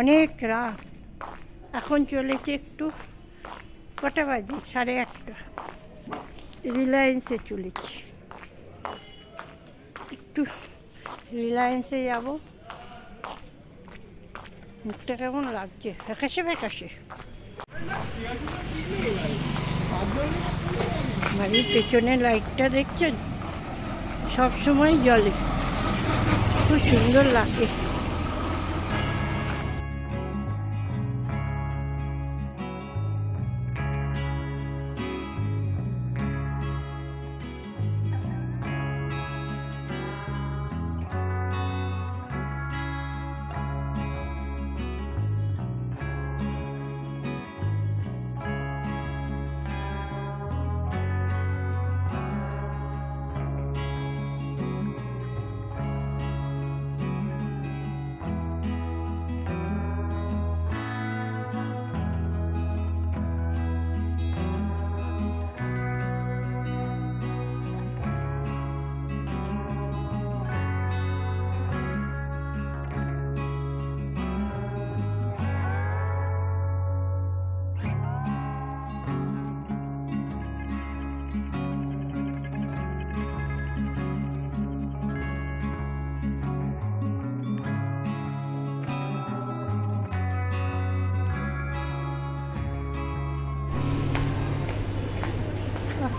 অনেক রাত। এখন চলেছে একটু কটা বাজে? সাড়ে আটটা। রিলায়েন্সে চলেছি। একটু রিলায়েন্সে যাব। মুখটা কেমন লাগছে? ফ্যাকাশে ফ্যাকাশে। বাড়ির পেছনে লাইটটা দেখছেন? সব সময় জলে। খুব সুন্দর লাগে।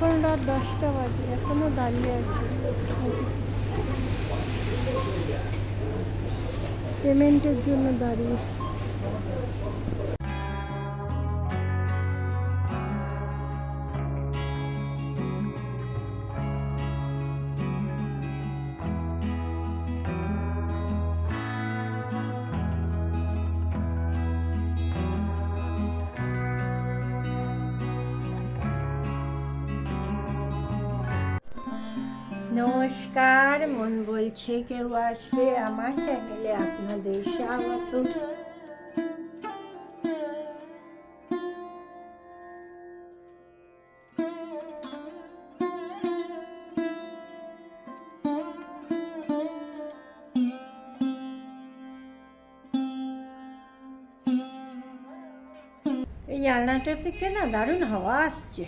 এখন রাত দশটা বাজে এখনও দাঁড়িয়ে আছে। পেমেন্টের জন্য দাঁড়িয়ে। নমস্কার, মন বলছে কেউ আসবে আমার চ্যানেলে আপনাদের স্বাগত। এই জানলাটা থেকে না দারুণ হাওয়া আসছে।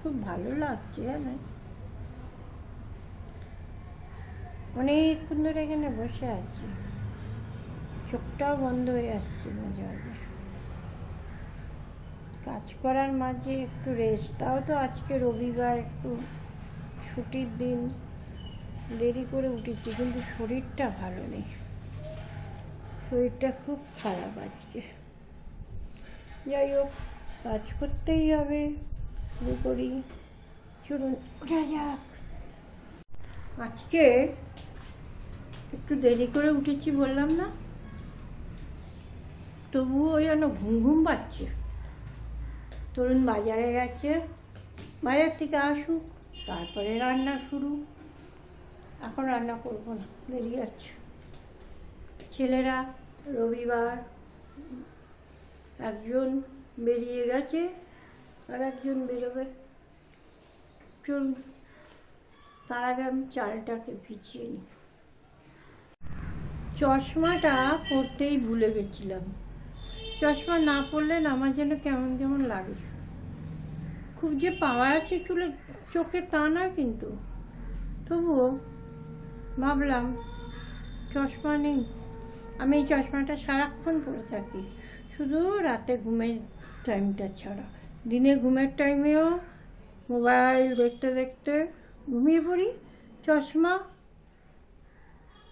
খুব ভালো লাগছে জানেন। অনেকক্ষণ ধরে এখানে বসে আছি। চোখটাও বন্ধ হয়ে আসছে মাঝে মাঝে। কাজ করার মাঝে একটু রেস্ট তাও তো আজকে রবিবার, একটু ছুটির দিন। দেরি করে উঠেছি, কিন্তু শরীরটা ভালো নেই। শরীরটা খুব খারাপ আজকে। যাই হোক, কাজ করতেই হবে। শুরু করি? চলুন ওঠা যাক। আজকে একটু দেরি করে উঠেছি বললাম না? তবুও যেন ঘুম ঘুম পাচ্ছে। তরুণ বাজারে গেছে। বাজার থেকে আসুক, তারপরে রান্না শুরু। এখন রান্না করব না, দেরি আছে ছেলেরা রবিবার একজন বেরিয়ে গেছে আর একজন বেরোবে। চলুন। তার আগে আমি চালটাকে ভিজিয়ে নিই। চশমাটা পরতেই ভুলে গেছিলাম। চশমা না পরলে না আমার যেন কেমন কেমন লাগে। খুব যে পাওয়ার আছে চুলে চোখে তা নয় কিন্তু। তবুও ভাবলাম, চশমা নেই। আমি এই চশমাটা সারাক্ষণ পরে থাকি। শুধু রাতে ঘুমের টাইমটা ছাড়া। দিনে ঘুমের টাইমেও মোবাইল দেখতে দেখতে ঘুমিয়ে পড়ি, চশমা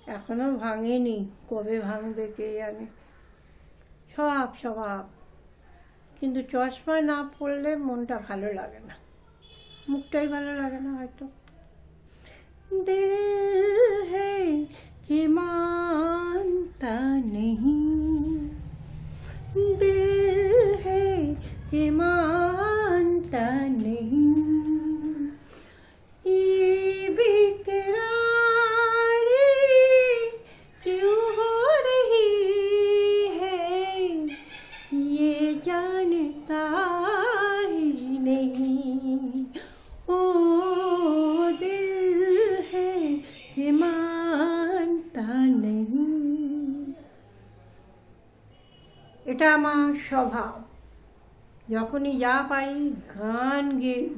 এখনও ভাঙেনি, কবে ভাঙবে কে জানে। স্বভাব স্বভাব কিন্তু চশমা না পড়লে মনটা ভালো লাগে না। মুখটাই ভালো লাগে না হয়তো। দিল হে কি মানতা নেহি দিল হে কে মানতা নেহি এটা আমার স্বভাব। যখনই যা পারি গান গেয়ে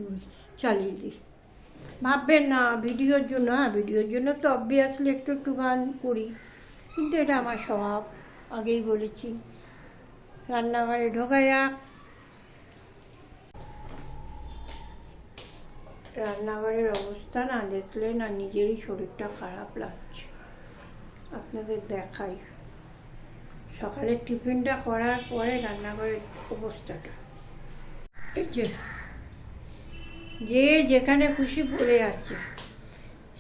চালিয়ে দিই। ভাববেন না, ভিডিওর জন্য হ্যাঁ ভিডিওর জন্য তো অবভিয়াসলি একটু একটু গান করি। কিন্তু এটা আমার স্বভাব, আগেই বলেছি। রান্নাঘরে ঢোকা যাক রান্নাঘরের অবস্থা না দেখলে না নিজেরই শরীরটা খারাপ লাগছে। আপনাদের দেখাই। সকালের টিফিনটা করার পরে রান্নাঘরের অবস্থাটা। এই যে যে যেখানে খুশি পড়ে আছে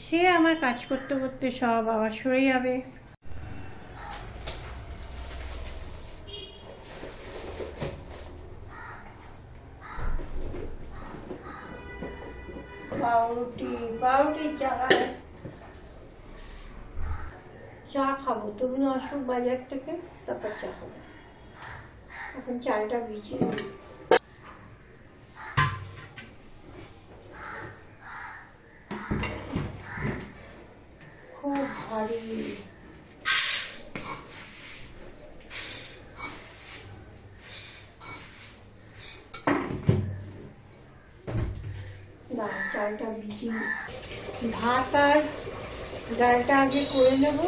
সে আমার কাজ করতে করতে সব আবার সরে যাবে। পাউরুটি পাউরুটি চা চা খাব। তরুণ আসুক বাজার থেকে, তারপর চা খাব। এখন চালটা ভিজিয়ে ভারী ভিজিয়ে ভাত আর ডালটা আগে করে নেব,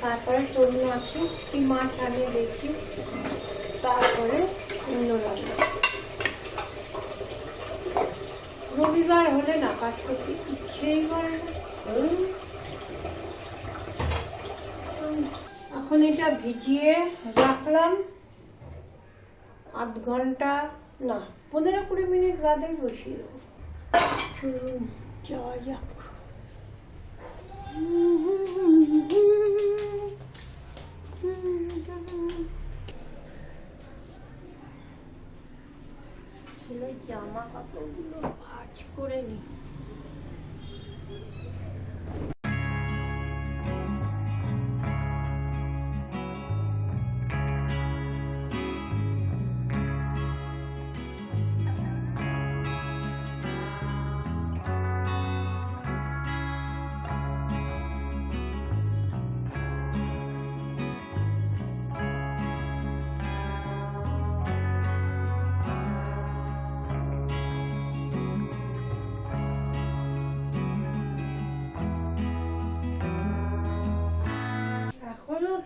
তারপরে তরুণ আসি, কি মাছ আগে দেখি, তারপরে অন্য রান্না। রবিবার হলে না, কাজ করতে ইচ্ছেই করে না। এখন এটা ভিজিয়ে রাখলাম। আধ ঘণ্টা, না, পনেরো কুড়ি মিনিট বাদেই বসিয়ে দেবো। চলুন, যাওয়া জামা কাপড়গুলো ভাজ করে নি।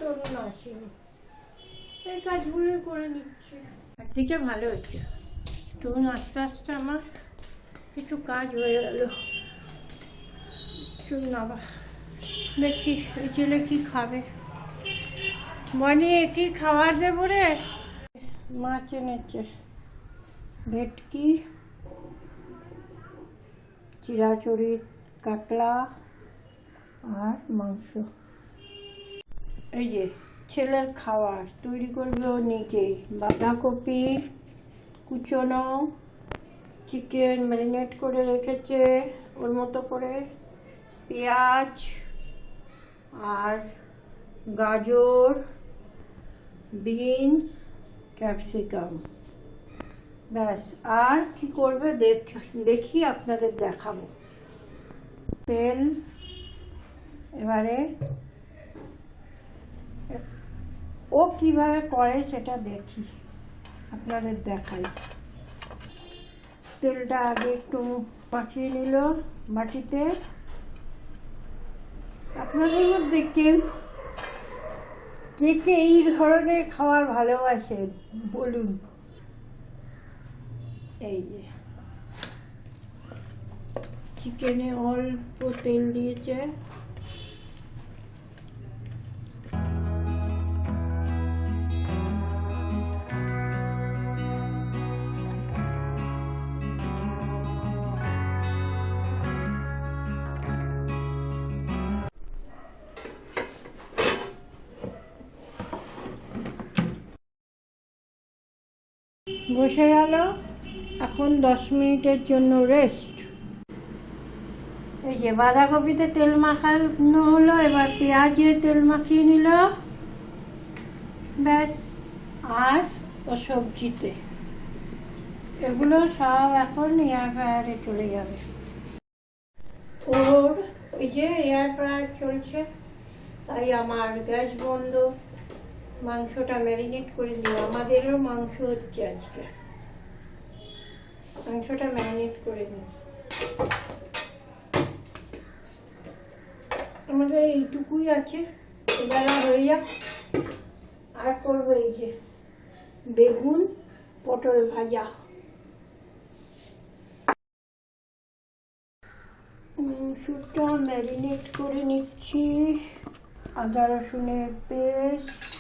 তরুণ আসেনি এই কাজগুলো করে নিচ্ছে। একদিকে ভালো হয়েছে। তরুণ আস্তে আস্তে আমার কিছু কাজ হয়ে গেল। চলুন আবার দেখি এই ছেলে কি খাবে। মনে কি খাবার দেবো রে? মাছ এনেছে। ভেটকি চিরাচুরি কাতলা আর মাংস। এই যে, ছেলের খাবার তৈরি করবে ও নিজেই। বাঁধাকপি, কুচনো চিকেন ম্যারিনেট করে রেখেছে ওর মতো করে, পেঁয়াজ আর গাজর, বিনস, ক্যাপসিকাম। ব্যাস, আর কি করবে দেখ, দেখি আপনাদের দেখাবো। তেল, এবারে ও কীভাবে করে সেটা দেখি। আপনাদের দেখাই। তেলটা আগে একটু মাখিয়ে নিল মাটিতে। আপনাদের মধ্যে কেউ কে কে এই ধরনের খাবার ভালোবাসে? বলুন। এই যে। চিকেনে অল্প তেল দিয়েছে। বসে গেল। এখন দশ মিনিটের জন্য রেস্ট এই যে বাঁধাকপিতে তেল মাখানো হলো, এবার পেঁয়াজে তেল মাখিয়ে নিল। ব্যাস, আর ও সবজিতে। এগুলো সব এখন এয়ার ফ্রায়ারে চলে যাবে। ওর ওই যে এয়ার ফ্রায়ার চলছে, তাই আমার গ্যাস বন্ধ। মাংসটা ম্যারিনেট করে দিই আমাদেরও মাংস হচ্ছে আজকে। মাংসটা ম্যারিনেট করে দিই আমাদের এইটুকুই আছে। এবার হয়ে যাক। আর করব এই যে বেগুন, পটল ভাজা। মাংসটা ম্যারিনেট করে নিচ্ছি। আদা রসুনের পেস্ট।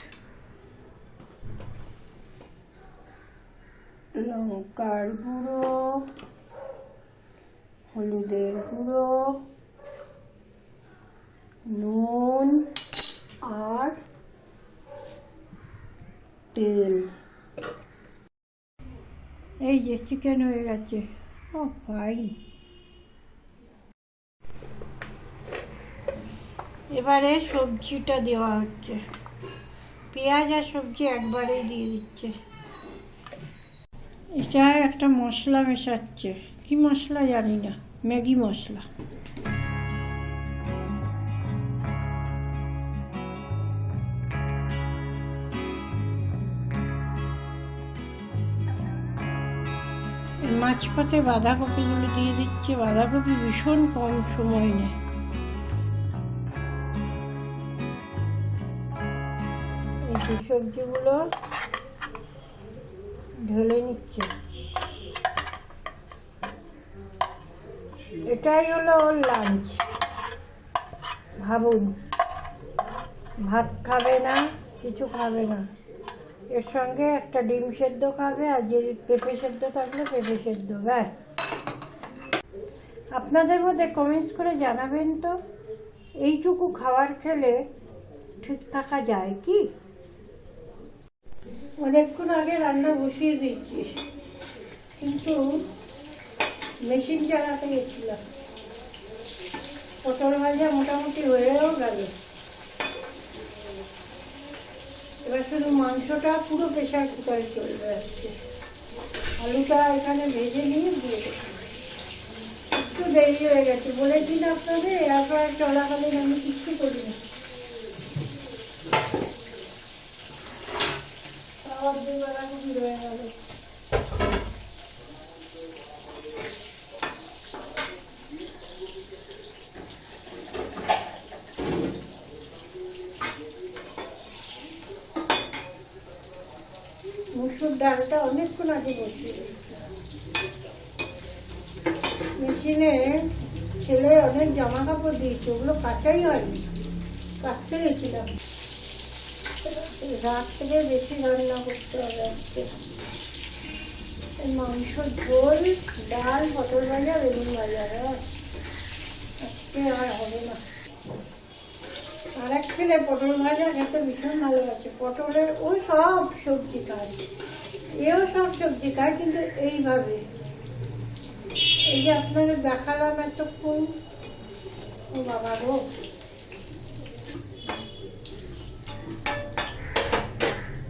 লঙ্কার গুঁড়ো, হলুদের গুঁড়ো, নুন আর তেল। এই যে চিকেন হয়ে গেছে। ও ভাই। এবারে সবজিটা দেওয়া হচ্ছে। পেঁয়াজ আর সবজি একবারেই দিয়ে দিচ্ছে। এটা একটা মশলা মেশাচ্ছে। কি মশলা জানি না। ম্যাগি মশলা। মাঝপথে বাঁধাকপিগুলো দিয়ে দিচ্ছে। বাঁধাকপি ভীষণ কম সময় নেয়। এই সবজিগুলো ঢেলে নিচ্ছে। এটাই হলো ওর লাঞ্চ ভাবুন, ভাত খাবে না, কিছু খাবে না। এর সঙ্গে একটা ডিম সেদ্ধ খাবে আর যে পেঁপে সেদ্ধ থাকলে পেঁপে সেদ্ধ, ব্যাস। আপনাদের মধ্যে কমেন্টস করে জানাবেন তো, এইটুকু খাবার খেলে ঠিক থাকা যায় কি? অনেকক্ষণ আগে রান্না বসিয়ে দিয়েছি। কিন্তু মেশিন চালাতে গেছিলাম। পটল ভাজা মোটামুটি হয়েও গেল। এবার শুধু মাংসটা পুরো প্রেশার কুকারে চলবে আজকে আলুটা এখানে ভেজে নিয়ে দিয়ে একটু দেরি হয়ে গেছে। বলেছি না আপনাদের এরপর চলাকালীন আমি কিচ্ছু করি মুসুর ডালটা অনেকক্ষণ আগে বসিয়ে মেশিনে ছেলে অনেক জামা কাপড় দিয়েছে, ওগুলো কাচাই হয়নি, কাচতে গেছিলাম। রাত থেকে বেশি রান্না করতে হবে আজকে। মাংস, ঝোল, ডাল, পটল ভাজা, বেগুন ভাজা। আজকে আর হবে না। আর এক ছেলে পটল ভাজা খেতে ভীষণ ভালোবাসে পটলের ওই সব সবজি খায়। এও সব সবজি খায়, কিন্তু এইভাবে। এই যে আপনাদের দেখালাম এতক্ষণ ও বাবা গো।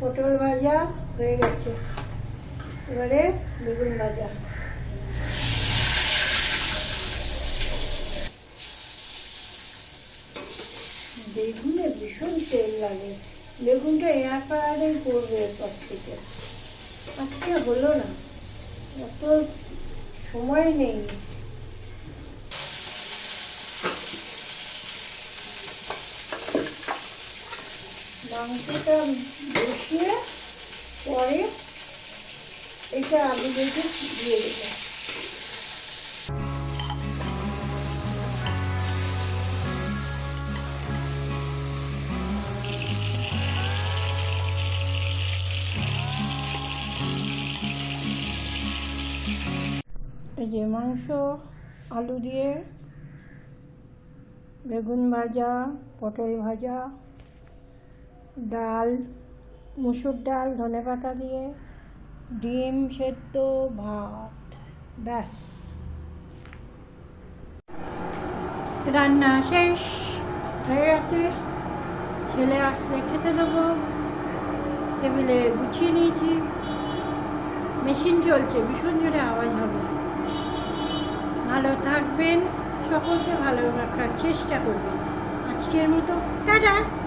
পটল ভাজা হয়ে গেছে। এবারে বেগুন ভাজা। বেগুনে ভীষণ তেল লাগে। বেগুনটা এয়ার ফ্রায়ারেই করবে এরপর থেকে। আজকে হলো না। অত সময় নেই। মাংসটা বসিয়ে পরে এটা আলু ভেজে দিয়ে দেবো। এই যে মাংস, আলু দিয়ে বেগুন ভাজা, পটল ভাজা ডাল, মুসুর ডাল, ধনে পাতা দিয়ে, ডিম সেদ্ধ, ভাত, ব্যাস। রান্না শেষ। হয়ে গেছে। ছেলে আসলে খেতে দেবো। টেবিলে গুছিয়ে নিয়েছি। মেশিন চলছে, ভীষণ জোরে আওয়াজ হবে। ভালো থাকবেন। সকলকে ভালো রাখার চেষ্টা করবেন। আজকের মতো, টাটা।